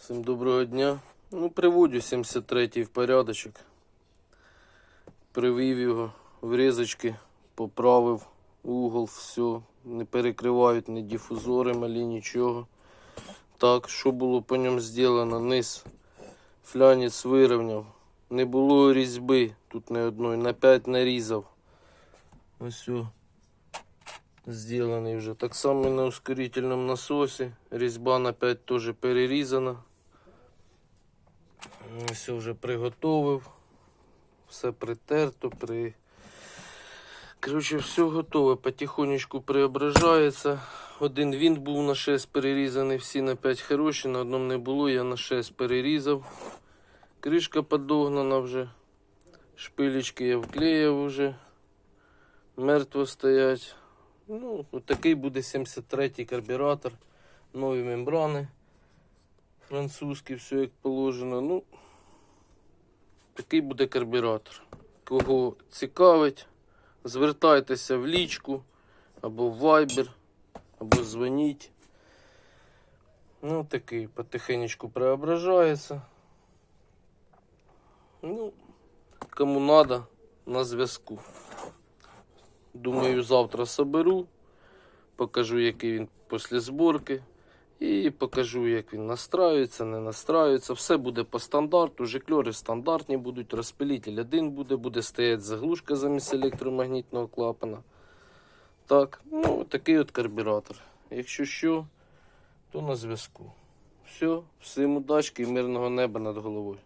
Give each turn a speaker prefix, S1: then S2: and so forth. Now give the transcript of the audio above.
S1: Всім доброго дня. Ну, приводю 73-й в порядочок. Привів його в різочки, поправив угол, все. Не перекривають ні дифузори малі, нічого. Так, що було по ньому зроблено? Низ флянець вирівняв. Не було різьби тут не одної, на 5 нарізав. Ось все. Сделаний вже. Так само на ускорительному насосі. Різьба на 5 теж перерізана. Все вже приготовив. Все притерто, при. Коротше, все готове. Потихонечку преображається. Один винт був на 6 перерізаний, всі на 5 хороші, на одному не було, я на 6 перерізав. Кришка подогнана вже. Шпилечки я вклеїв вже. Мертво стоять. Ну, такий буде 73-й карбюратор. Нові мембрани. Французькі, все як положено. Ну, такий буде карбюратор. Кого цікавить, звертайтеся в лічку або в Viber, або дзвоніть. Ну, такий потихенечку преображається. Ну, кому надо, на зв'язку. Думаю, завтра соберу, покажу, який він після зборки. І покажу, як він настраюється, не настраюється. Все буде по стандарту. Жикльори стандартні будуть, розпилитель один буде, буде стояти заглушка замість електромагнітного клапана. Так, ну такий от карбюратор. Якщо що, то на зв'язку. Все, всім удачки і мирного неба над головою.